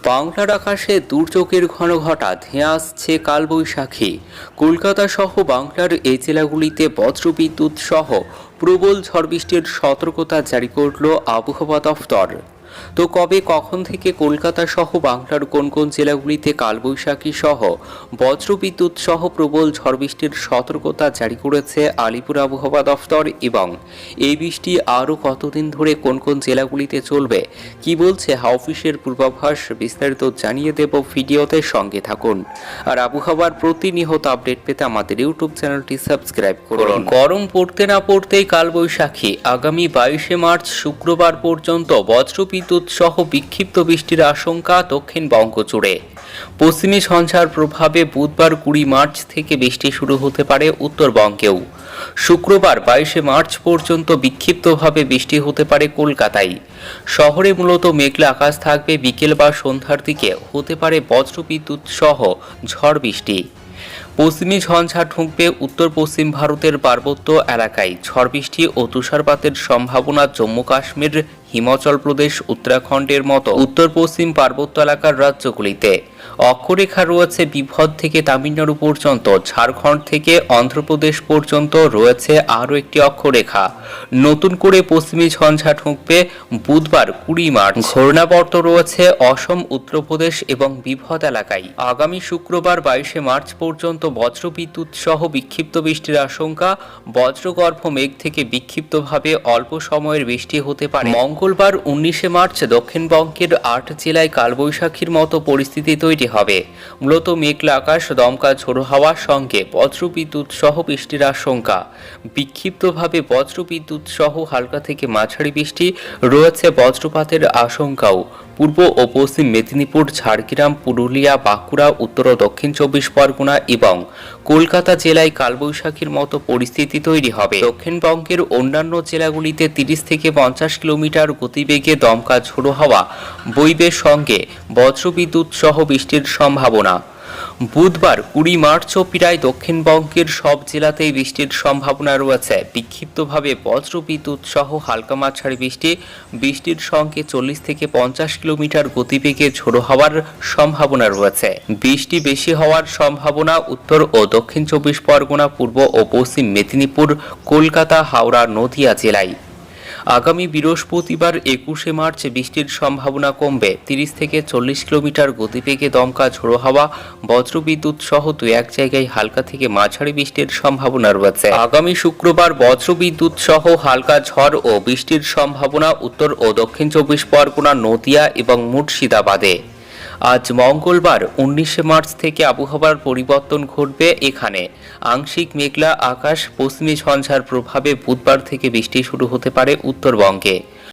বাংলার আকাশে দুর্যোগের ঘন ঘটা, ধেয়ে আসছে কালবৈশাখী। কলকাতা সহ বাংলার এই জেলাগুলিতে বজ্রবিদ্যুৎ সহ প্রবল ঝড় বৃষ্টির সতর্কতা জারি করল আবহাওয়া দফতর তো কবে, কখন থেকে কলকাতা সহ বাংলার কোন কোন জেলাগুলিতে কালবৈশাখী সহ বজ্রবিদ্যুৎ সহ প্রবল ঝড় বৃষ্টির সতর্কতা জারি করেছে আলিপুর আবহাওয়া দফতর এবং এই বৃষ্টি আরও কতদিন ধরে কোন কোন জেলাগুলিতে চলবে, কি বলছে হাওফিসের পূর্বাভাস বিস্তারিত জানিয়ে দেব ভিডিওতে সঙ্গে থাকুন। আর আবহাওয়ার প্রতিনিয়ত আপডেট পেতে আমাদের ইউটিউব চ্যানেলটি সাবস্ক্রাইব করুন। গরম পড়তে না পড়তেই কালবৈশাখী। আগামী বাইশে মার্চ শুক্রবার পর্যন্ত বজ্রবিদ্যুৎ সহ বিক্ষিপ্ত বৃষ্টির আশঙ্কা দক্ষিণবঙ্গ জুড়ে পশ্চিমী ঝঞ্ঝার প্রভাবে বুধবার কুড়ি মার্চ থেকে বৃষ্টি শুরু হতে পারে উত্তরবঙ্গেও। শুক্রবার বাইশে মার্চ পর্যন্ত বিক্ষিপ্তভাবে বৃষ্টি হতে পারে কলকাতায়। শহরে মূলত মেঘলা আকাশ থাকবে, বিকেল বা সন্ধ্যার দিকে হতে পারে বজ্রবিদ্যুৎ সহ ঝড় বৃষ্টি। পশ্চিমী ঝঞ্ঝা ঢুকবে উত্তর পশ্চিম ভারতের পার্বত্য এলাকায়। ঝড় বৃষ্টি ও তুষারপাতের সম্ভাবনা জম্মু কাশ্মীর হিমাচল প্রদেশ, উত্তরাখণ্ডের মতো উত্তর পশ্চিম পার্বত্য এলাকার রাজ্যগুলিতে। অক্ষরেখা রয়েছে বিভদ থেকে তামিলনাড়ু পর্যন্ত, ঝাড়খণ্ড থেকে অন্ধ্রপ্রদেশ পর্যন্ত রয়েছে আরও একটি অক্ষরেখা। নতুন করে পশ্চিমী ঝঞ্ঝা ঢুকবে বুধবার কুড়ি মার্চ। ঘূর্ণাবর্ত রয়েছে অসম, উত্তরপ্রদেশ এবং বিভদ এলাকায়। আগামী শুক্রবার বাইশে মার্চ পর্যন্ত বজ্রবিদ্যুৎ সহ বিক্ষিপ্ত বৃষ্টির আশঙ্কা। বজ্রগর্ভ মেঘ থেকে বিক্ষিপ্তভাবে অল্প সময়ের বৃষ্টি হতে পারে। মঙ্গলবার উনিশে মার্চ দক্ষিণবঙ্গের আট জেলায় কালবৈশাখীর মতো পরিস্থিতি তৈরি হবে। মূলত মেঘলা আকাশ, দমকা ঝোড়ো হাওয়ার সঙ্গে বজ্রবিদ্যুৎ সহ বৃষ্টির আশঙ্কা। বিক্ষিপ্তভাবে বজ্রবিদ্যুৎ সহ হালকা থেকে মাঝারি বৃষ্টি রয়েছে বজ্রপাতের আশঙ্কাও। পূর্ব ও পশ্চিম মেদিনীপুর, ঝাড়গ্রাম, পুরুলিয়া, বাঁকুড়া, উত্তর ও দক্ষিণ চব্বিশ পরগনা এবং কলকাতা জেলায় কালবৈশাখীর মতো পরিস্থিতি তৈরি হবে। দক্ষিণবঙ্গের অন্যান্য জেলাগুলিতে তিরিশ থেকে পঞ্চাশ কিলোমিটার গতিবেগে দমকা ঝোড়ো হাওয়া বইবের সঙ্গে বজ্রবিদ্যুৎ সহ বৃষ্টির সম্ভাবনা। বুধবার কুড়ি মার্চও প্রায় দক্ষিণবঙ্গের সব জেলাতেই বৃষ্টির সম্ভাবনা রয়েছে। বিক্ষিপ্তভাবে বজ্রবিদ্যুৎ সহ হালকা মাঝারি বৃষ্টি, বৃষ্টির সঙ্গে চল্লিশ থেকে পঞ্চাশ কিলোমিটার গতিবেগে ঝোড়ো হওয়ার সম্ভাবনা রয়েছে। বৃষ্টি বেশি হওয়ার সম্ভাবনা উত্তর ও দক্ষিণ চব্বিশ পরগনা, পূর্ব ও পশ্চিম মেদিনীপুর, কলকাতা, হাওড়া, নদিয়া জেলায়। আগামী বৃহস্পতিবার একুশে মার্চ বৃষ্টির সম্ভাবনা কমবে। তিরিশ থেকে চল্লিশ কিলোমিটার গতিবেগে দমকা ঝোড়ো হাওয়া, বজ্রবিদ্যুৎ সহ দু এক জায়গায় হালকা থেকে মাঝারি বৃষ্টির সম্ভাবনা রয়েছে। আগামী শুক্রবার বজ্রবিদ্যুৎ সহ হালকা ঝড় ও বৃষ্টির সম্ভাবনা উত্তর ও দক্ষিণ চব্বিশ পরগনা, নদিয়া এবং মুর্শিদাবাদে। আজ মঙ্গলবার উনিশে মার্চ থেকে আবহাওয়ার পরিবর্তন ঘটবে এখানে। আংশিক মেঘলা আকাশ, পশ্চিমী ঝঞ্ঝার প্রভাবে বুধবার থেকে বৃষ্টি শুরু হতে পারে উত্তরবঙ্গে।